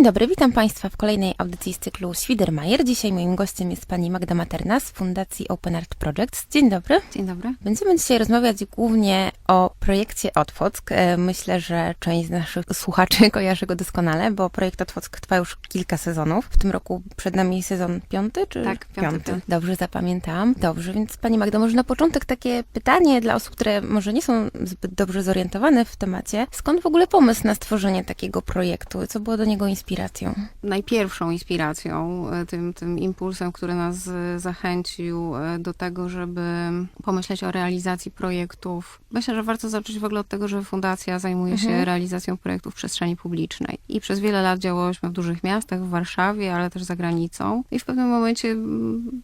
Dzień dobry, witam Państwa w kolejnej audycji z cyklu Świdermajer. Dzisiaj moim gościem jest pani Magda Materna z Fundacji Open Art Projects. Dzień dobry. Dzień dobry. Będziemy dzisiaj rozmawiać głównie o projekcie Otwock. E, Myślę, że część z naszych słuchaczy kojarzy go doskonale, bo projekt Otwock trwa już kilka sezonów. W tym roku przed nami sezon piąty, czy Tak, piąty, piąty. Dobrze zapamiętałam. Dobrze, więc pani Magda, może na początek takie pytanie dla osób, które może nie są zbyt dobrze zorientowane w temacie. Skąd w ogóle pomysł na stworzenie takiego projektu? Co było do niego inspiracją? Najpierwszą inspiracją, e, tym, tym impulsem, który nas e, zachęcił e, do tego, żeby pomyśleć o realizacji projektów. Myślę, że warto zacząć w ogóle od tego, że fundacja zajmuje się Mhm. realizacją projektów w przestrzeni publicznej. I przez wiele lat działałyśmy w dużych miastach, w Warszawie, ale też za granicą. I w pewnym momencie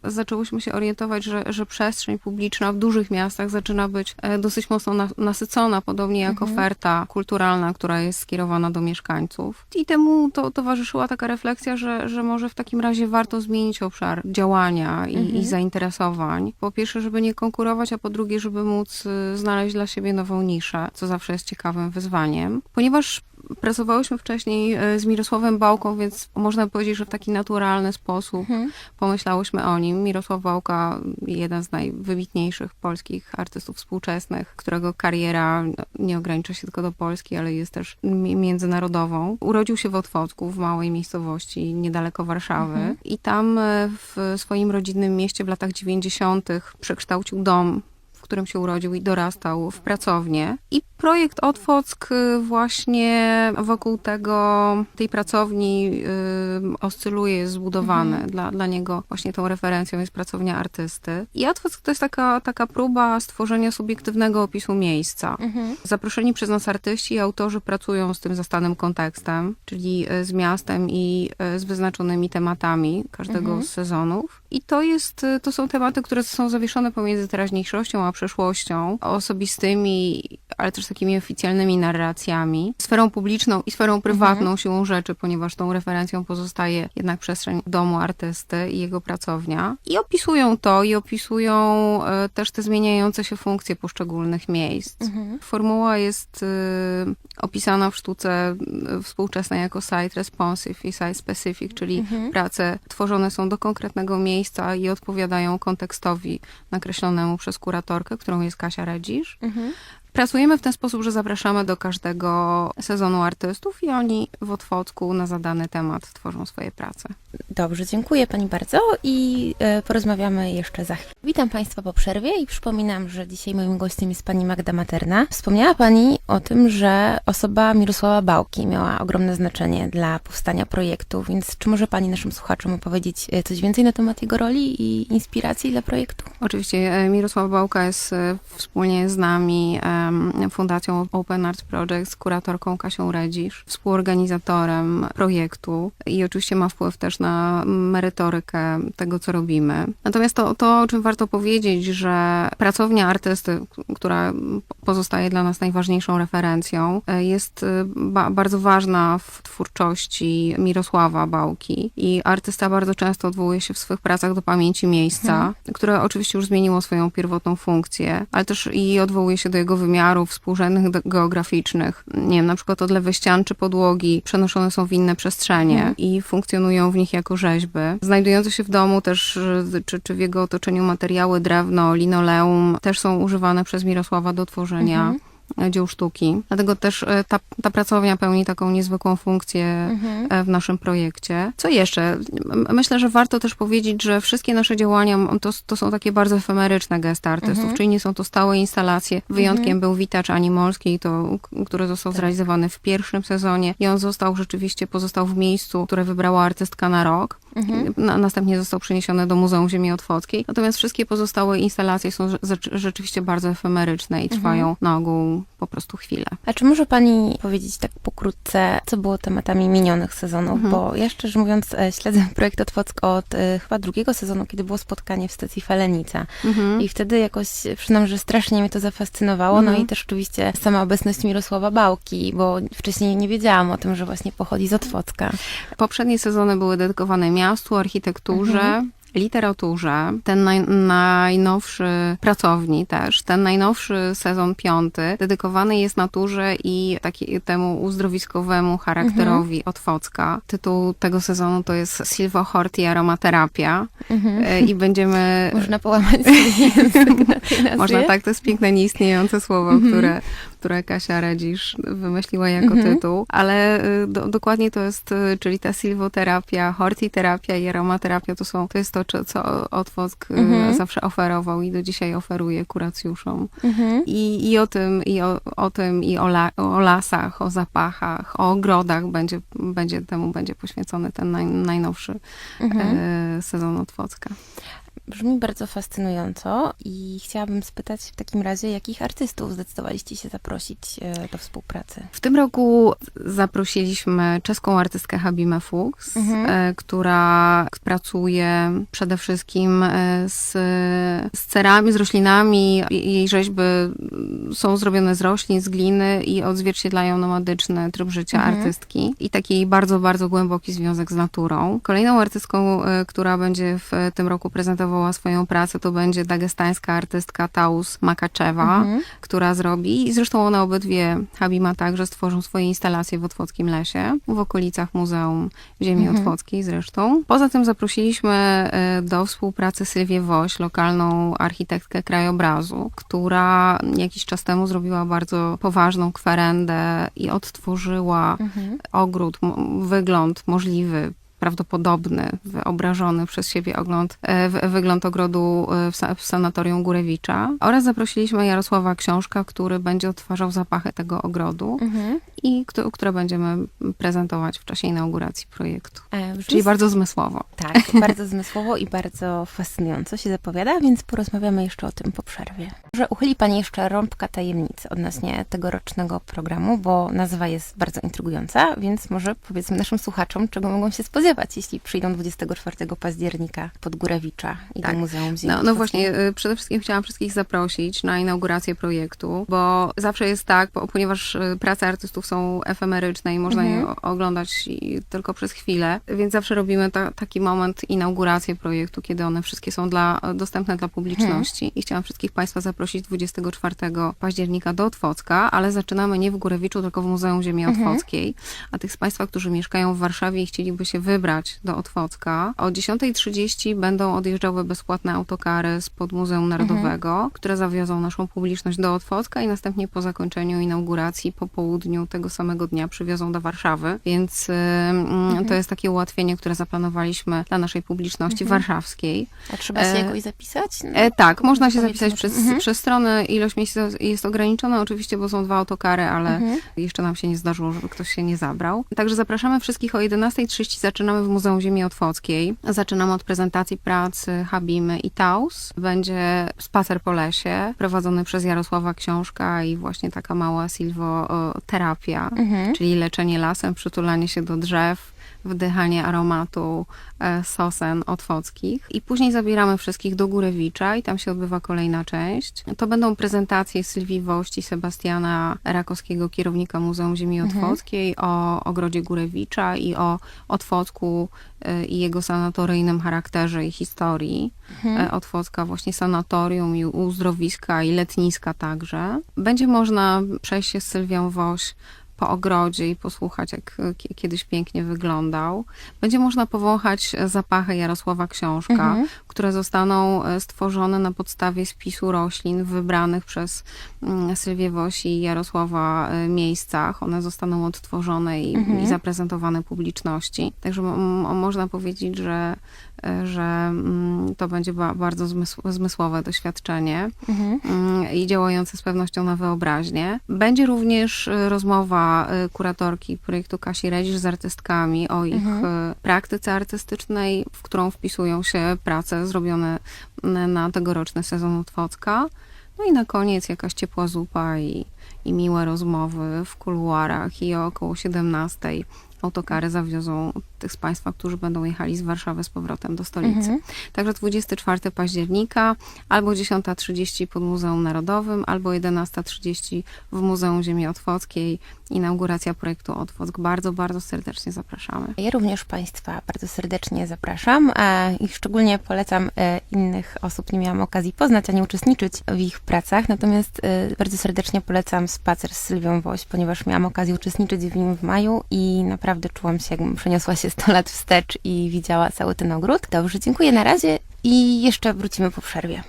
zaczęłyśmy się orientować, że, że przestrzeń publiczna w dużych miastach zaczyna być dosyć mocno na, nasycona, podobnie jak Mhm. oferta kulturalna, która jest skierowana do mieszkańców. I temu to towarzyszyła taka refleksja, że, że może w takim razie warto zmienić obszar działania i, Mhm. i zainteresowań. Po pierwsze, żeby nie konkurować, a po drugie, żeby móc y, znaleźć dla siebie nową niszę, co zawsze jest ciekawym wyzwaniem. Ponieważ pracowałyśmy wcześniej e, z Mirosławem Bałką, więc można powiedzieć, że w taki naturalny sposób Mhm. pomyślałyśmy o nim. Mirosław Bałka, jeden z najwybitniejszych polskich artystów współczesnych, którego kariera no, nie ogranicza się tylko do Polski, ale jest też mi- międzynarodową. Urodził się w Otwocku, w małej miejscowości niedaleko Warszawy Mhm. i tam e, w swoim rodzinnym mieście w latach 90. przekształcił dom w którym się urodził i dorastał w pracownię. I projekt Otwock y, właśnie wokół tego, tej pracowni y, oscyluje, jest zbudowany. Mhm. Dla, dla niego właśnie tą referencją jest pracownia artysty. I Otwock to jest taka, taka próba stworzenia subiektywnego opisu miejsca. Mhm. Zaproszeni przez nas artyści i autorzy pracują z tym zastanym kontekstem, czyli e, z miastem i e, z wyznaczonymi tematami każdego Mhm. z sezonów. I to jest, to są tematy, które są zawieszone pomiędzy teraźniejszością a przeszłością, osobistymi, ale też takimi oficjalnymi narracjami, sferą publiczną i sferą prywatną siłą rzeczy, ponieważ tą referencją pozostaje jednak przestrzeń domu artysty i jego pracownia. I opisują to i opisują e, też te zmieniające się funkcje poszczególnych miejsc. Mhm. Formuła jest y, opisana w sztuce y, współczesnej jako site responsive i site specific, czyli Mhm. prace tworzone są do konkretnego miejsca i odpowiadają kontekstowi nakreślonemu przez kuratorkę, którą jest Kasia Redzisz. Mhm. Pracujemy w ten sposób, że zapraszamy do każdego sezonu artystów i oni w Otwocku na zadany temat tworzą swoje prace. Dobrze, dziękuję Pani bardzo i e, porozmawiamy jeszcze za chwilę. Witam Państwa po przerwie i przypominam, że dzisiaj moim gościem jest Pani Magda Materna. Wspomniała Pani o tym, że osoba Mirosława Bałki miała ogromne znaczenie dla powstania projektu, więc czy może Pani naszym słuchaczom opowiedzieć e, coś więcej na temat jego roli i inspiracji dla projektu? Oczywiście e, Mirosław Bałka jest wspólnie z nami Fundacją Open Arts Project, z kuratorką Kasią Redzisz, współorganizatorem projektu i oczywiście ma wpływ też na merytorykę tego, co robimy. Natomiast to, to o czym warto powiedzieć, że pracownia artysty, która pozostaje dla nas najważniejszą referencją, e, jest e, ba- bardzo ważna w twórczości Mirosława Bałki i artysta bardzo często odwołuje się w swych pracach do pamięci miejsca, Mhm. które oczywiście już zmieniło swoją pierwotną funkcję, ale też i odwołuje się do jego wymiarów współrzędnych geograficznych. Nie wiem, na przykład odlewy ścian czy podłogi przenoszone są w inne przestrzenie Mhm. i funkcjonują w nich jako rzeźby. Znajdujące się w domu też, y, czy, czy w jego otoczeniu materiały, drewno, linoleum też są używane przez Mirosława do tworzenia Mhm. Dzieł sztuki. Dlatego też e, ta, ta pracownia pełni taką niezwykłą funkcję Mhm. e, w naszym projekcie. Co jeszcze? Myślę, że warto też powiedzieć, że wszystkie nasze działania to, to są takie bardzo efemeryczne gesty artystów, Mhm. czyli nie są to stałe instalacje. Wyjątkiem Mhm. był Witacz Animolski, to, który został Tak. zrealizowany w pierwszym sezonie i on został rzeczywiście, pozostał w miejscu, które wybrała artystka na rok. Mhm. Na, następnie został przeniesiony do Muzeum Ziemi Otwockiej. Natomiast wszystkie pozostałe instalacje są rze- rzeczywiście bardzo efemeryczne i trwają na ogół po prostu chwilę. A czy może Pani powiedzieć tak pokrótce, co było tematami minionych sezonów? Mhm. Bo ja szczerze mówiąc e, śledzę projekt Otwock od e, chyba drugiego sezonu, kiedy było spotkanie w stacji Felenica. Mhm. I wtedy jakoś, przyznam, że strasznie mnie to zafascynowało. No Mhm. i też oczywiście sama obecność Mirosława Bałki, bo wcześniej nie wiedziałam o tym, że właśnie pochodzi z Otwocka. Poprzednie sezony były dedykowane miastu, architekturze, Mhm. literaturze, ten naj, najnowszy pracowni też, ten najnowszy sezon piąty, dedykowany jest naturze i taki, temu uzdrowiskowemu charakterowi Otwocka. Tytuł tego sezonu to jest Silvohort i aromaterapia Mhm. E, i będziemy... Można połamać sobie język na tej nazwie. Można tak, to jest piękne, nieistniejące słowo, Mhm. które, które Kasia Redzisz wymyśliła jako Mhm. tytuł, ale y, do, dokładnie to jest, y, czyli ta silwoterapia, hortiterapia i aromaterapia to są, to jest to, co Otwock y, Mhm. zawsze oferował i do dzisiaj oferuje kuracjuszom. Mhm. I, i o tym, i o, o tym, i o, la, o lasach, o zapachach, o ogrodach będzie, będzie temu będzie poświęcony ten naj, najnowszy Mhm. sezon Otwocka. Brzmi bardzo fascynująco i chciałabym spytać w takim razie, jakich artystów zdecydowaliście się zaprosić e, do współpracy? W tym roku zaprosiliśmy czeską artystkę Habimę Fuchs, Mhm. e, która pracuje przede wszystkim e, z, z cerami, z roślinami. Jej rzeźby są zrobione z roślin, z gliny i odzwierciedlają nomadyczny tryb życia Mhm. artystki i taki bardzo, bardzo głęboki związek z naturą. Kolejną artystką, która będzie w tym roku prezentowała swoją pracę, to będzie dagestańska artystka Taus Makaczewa Mhm. która zrobi. I zresztą one obydwie, Habima także, stworzą swoje instalacje w Otwockim Lesie, w okolicach Muzeum Ziemi Mhm. Otwockiej zresztą. Poza tym zaprosiliśmy e, do współpracy Sylwię Woś, lokalną architektkę krajobrazu, która jakiś czas temu zrobiła bardzo poważną kwerendę i odtworzyła Mhm. ogród, wygląd możliwy, prawdopodobny, wyobrażony przez siebie ogląd, e, wy- wygląd ogrodu e, w, sa- w sanatorium Górewicza. Oraz zaprosiliśmy Jarosława Książka, który będzie odtwarzał zapachy tego ogrodu Mhm. i kto- które będziemy prezentować w czasie inauguracji projektu. E, Czyli bardzo zmysłowo. Tak, bardzo zmysłowo i bardzo fascynująco się zapowiada, więc porozmawiamy jeszcze o tym po przerwie. Może uchyli Pani jeszcze rąbka tajemnicy odnośnie tegorocznego programu, bo nazwa jest bardzo intrygująca, więc może powiedzmy naszym słuchaczom, czego mogą się spodziewać, jeśli przyjdą 24 października pod Górewicza i Tak. do Muzeum Ziemi No, no właśnie, y, przede wszystkim chciałam wszystkich zaprosić na inaugurację projektu, bo zawsze jest tak, bo, ponieważ y, prace artystów są efemeryczne i można Mhm. je oglądać tylko przez chwilę, więc zawsze robimy ta, taki moment inaugurację projektu, kiedy one wszystkie są dla, dostępne dla publiczności. I chciałam wszystkich Państwa zaprosić 24 października do Otwocka, ale zaczynamy nie w Górewiczu, tylko w Muzeum Ziemi Mhm. Otwockiej. A tych z Państwa, którzy mieszkają w Warszawie i chcieliby się wybrać do Otwocka, o 10.30 będą odjeżdżały bezpłatne autokary spod Muzeum Narodowego, które zawiozą naszą publiczność do Otwocka i następnie po zakończeniu inauguracji po południu tego samego dnia przywiozą do Warszawy. Więc ym, to jest takie ułatwienie, które zaplanowaliśmy dla naszej publiczności warszawskiej. A trzeba się e, jakoś zapisać? No, E, tak, można się zapisać przez, mhm. przez stronę. Ilość miejsc jest ograniczona oczywiście, bo są dwa autokary, ale Mhm. jeszcze nam się nie zdarzyło, żeby ktoś się nie zabrał. Także zapraszamy wszystkich o 11.30. Zaczynamy w Muzeum Ziemi Otwockiej. Zaczynamy od prezentacji pracy Habimy i Taus. Będzie spacer po lesie, prowadzony przez Jarosława Książka i właśnie taka mała silwoterapia, Mhm. czyli leczenie lasem, przytulanie się do drzew, wdychanie aromatu e, sosen otwockich. I później zabieramy wszystkich do Górewicza i tam się odbywa kolejna część. To będą prezentacje Sylwii Wości, Sebastiana Rakowskiego, kierownika Muzeum Ziemi Mhm. Otwockiej, o ogrodzie Górewicza i o Otwocku e, i jego sanatoryjnym charakterze i historii. Mhm. E, Otwocka, właśnie sanatorium i uzdrowiska i letniska także. Będzie można przejść się z Sylwią Woś po ogrodzie i posłuchać, jak e, ki- kiedyś pięknie wyglądał. Będzie można powąchać zapachy Jarosława Książka, Mhm. które zostaną e, stworzone na podstawie spisu roślin wybranych przez mm, Sylwię Woś i Jarosława e, miejscach. One zostaną odtworzone i, Mhm. i zaprezentowane publiczności. Także można powiedzieć, że, e, że mm, to będzie ba- bardzo zmysł- zmysłowe doświadczenie Mhm. mm, i działające z pewnością na wyobraźnię. Będzie również e, rozmowa e, kuratorki projektu Kasi Redzisz z artystkami o ich Mhm. e, praktyce artystycznej, w którą wpisują się prace zrobione na tegoroczny sezon Otwocka. No i na koniec jakaś ciepła zupa i, i miłe rozmowy w kuluarach i o około 17 autokary zawiozą tych z Państwa, którzy będą jechali z Warszawy z powrotem do stolicy. Mhm. Także 24 października, albo 10.30 pod Muzeum Narodowym, albo 11.30 w Muzeum Ziemi Otwockiej. Inauguracja projektu Otwock. Bardzo, bardzo serdecznie zapraszamy. Ja również Państwa bardzo serdecznie zapraszam e, i szczególnie polecam e, innych osób. Nie miałam okazji poznać ani uczestniczyć w ich pracach, natomiast e, bardzo serdecznie polecam spacer z Sylwią Woś, ponieważ miałam okazję uczestniczyć w nim w maju i naprawdę czułam się, jakbym przeniosła się 100 lat wstecz i widziała cały ten ogród. Dobrze, dziękuję na razie i jeszcze wrócimy po przerwie.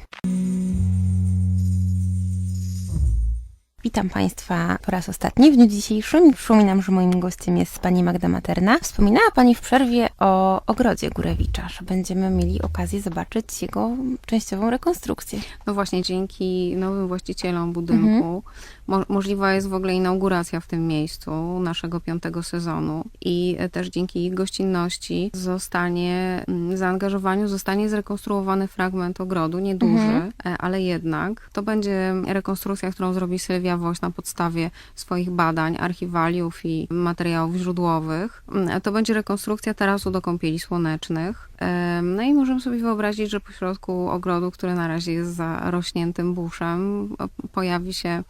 Witam Państwa po raz ostatni w dniu dzisiejszym. Przypominam, że moim gościem jest Pani Magda Materna. Wspominała Pani w przerwie o ogrodzie Górewicza, że będziemy mieli okazję zobaczyć jego częściową rekonstrukcję. No właśnie, dzięki nowym właścicielom budynku mo- możliwa jest w ogóle inauguracja w tym miejscu naszego piątego sezonu i też dzięki ich gościnności zostanie, mm, zaangażowaniu zostanie zrekonstruowany fragment ogrodu, nieduży, Mhm. e, ale jednak. To będzie rekonstrukcja, którą zrobi Sylwia Woś na podstawie swoich badań, archiwaliów i materiałów źródłowych. Mm, To będzie rekonstrukcja tarasu do kąpieli słonecznych. No i możemy sobie wyobrazić, że pośrodku ogrodu, który na razie jest zarośniętym buszem, pojawi się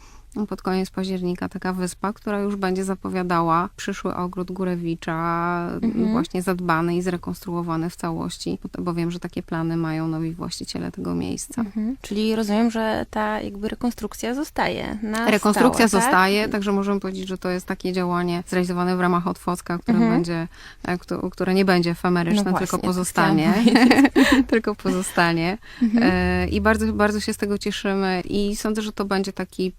pod koniec października taka wyspa, która już będzie zapowiadała przyszły ogród Górewicza, Mhm. właśnie zadbany i zrekonstruowany w całości, bo- wiem, że takie plany mają nowi właściciele tego miejsca. Mhm. Czyli rozumiem, że ta jakby rekonstrukcja zostaje na Rekonstrukcja stałe, tak? zostaje, także możemy powiedzieć, że to jest takie działanie zrealizowane w ramach Otwocka, które Mhm. będzie, e, które nie będzie efemeryczne, No właśnie, tylko tak pozostanie. tylko pozostanie. Mhm. E, I bardzo, bardzo się z tego cieszymy i sądzę, że to będzie taki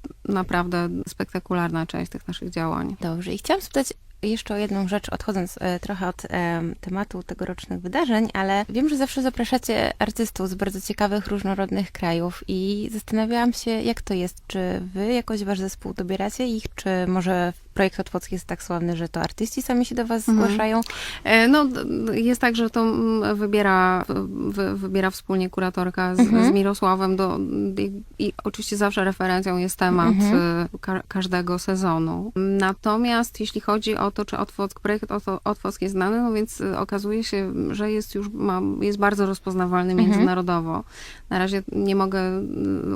naprawdę spektakularna część tych naszych działań. Dobrze, i chciałam spytać jeszcze o jedną rzecz, odchodząc e, trochę od e, tematu tegorocznych wydarzeń, ale wiem, że zawsze zapraszacie artystów z bardzo ciekawych, różnorodnych krajów i zastanawiałam się, jak to jest. Czy wy jakoś wasz zespół dobieracie ich, czy może projekt Otwocki jest tak sławny, że to artyści sami się do was Mhm. zgłaszają? E, No, jest tak, że to mm, wybiera, wy, wybiera wspólnie kuratorka z, Mhm. z Mirosławem do, i, i oczywiście zawsze referencją jest temat Mhm. ka, każdego sezonu. Natomiast jeśli chodzi o to, czy Otwock, projekt Otwo- Otwock jest znany, no więc e, okazuje się, że jest już, ma, jest bardzo rozpoznawalny Mhm. międzynarodowo. Na razie nie mogę e,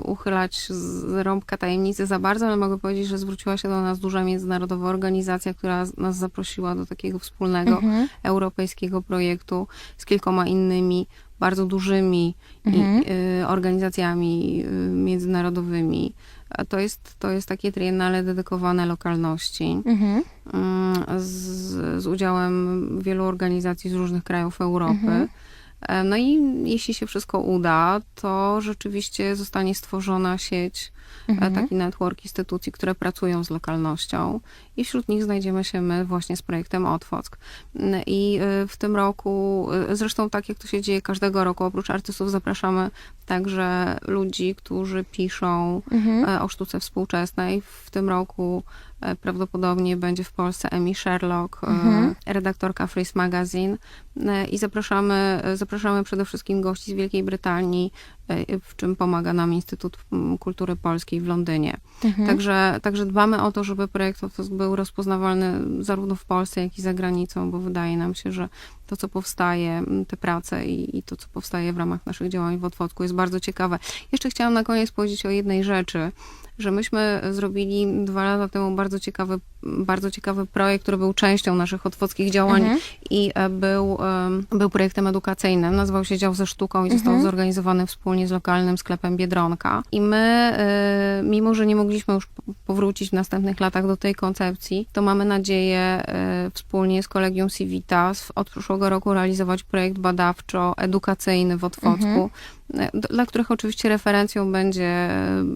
uchylać z rąbka tajemnicy za bardzo, ale mogę powiedzieć, że zwróciła się do nas duża międzynarodowa organizacja, która nas zaprosiła do takiego wspólnego Mhm. europejskiego projektu z kilkoma innymi bardzo dużymi Mhm. i, y, organizacjami y, międzynarodowymi. To jest, to jest takie triennale dedykowane lokalności Mhm. mm, z, z udziałem wielu organizacji z różnych krajów Europy. Mhm. E, No i jeśli się wszystko uda, to rzeczywiście zostanie stworzona sieć Mhm. taki network instytucji, które pracują z lokalnością i wśród nich znajdziemy się my właśnie z projektem Otwock. Mm, I y, w tym roku, y, zresztą tak jak to się dzieje każdego roku, oprócz artystów zapraszamy także ludzi, którzy piszą Mhm. e, o sztuce współczesnej. W tym roku e, prawdopodobnie będzie w Polsce Emi Sherlock, e, Mhm. redaktorka Freeze Magazine E, i zapraszamy, e, zapraszamy przede wszystkim gości z Wielkiej Brytanii, e, w czym pomaga nam Instytut Kultury Polskiej w Londynie. Mhm. Także, także dbamy o to, żeby projekt był rozpoznawalny zarówno w Polsce, jak i za granicą, bo wydaje nam się, że to, co powstaje, m, te prace i, i to, co powstaje w ramach naszych działań w Otwocku jest bardzo ciekawe. Jeszcze chciałam na koniec powiedzieć o jednej rzeczy, że myśmy zrobili dwa lata temu bardzo ciekawy, bardzo ciekawy projekt, który był częścią naszych otwockich działań Mhm. i e, był, em, był projektem edukacyjnym. Nazywał się Dział ze sztuką i został Mhm. zorganizowany wspólnie z lokalnym sklepem Biedronka. I my, e, mimo że nie mogliśmy już po- powrócić w następnych latach do tej koncepcji, to mamy nadzieję e, wspólnie z Kolegium Civitas od przyszłego roku realizować projekt badawczo-edukacyjny w Otwocku, Mhm. Dla których oczywiście referencją będzie,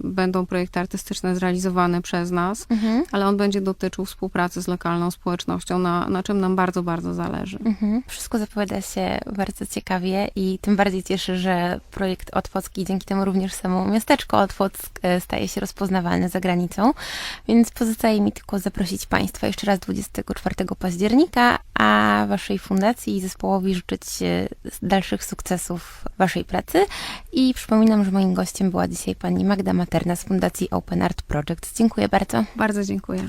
będą projekty artystyczne zrealizowane przez nas, Mhm. ale on będzie dotyczył współpracy z lokalną społecznością, na, na czym nam bardzo, bardzo zależy. Mhm. Wszystko zapowiada się bardzo ciekawie i tym bardziej cieszy, że projekt Otwocki, dzięki temu również samo miasteczko Otwock e, staje się rozpoznawalne za granicą. Więc pozostaje mi tylko zaprosić Państwa jeszcze raz 24 października, a Waszej fundacji i zespołowi życzyć e, dalszych sukcesów Waszej pracy. I przypominam, że moim gościem była dzisiaj pani Magda Materna z Fundacji Open Art Project. Dziękuję bardzo. Bardzo dziękuję.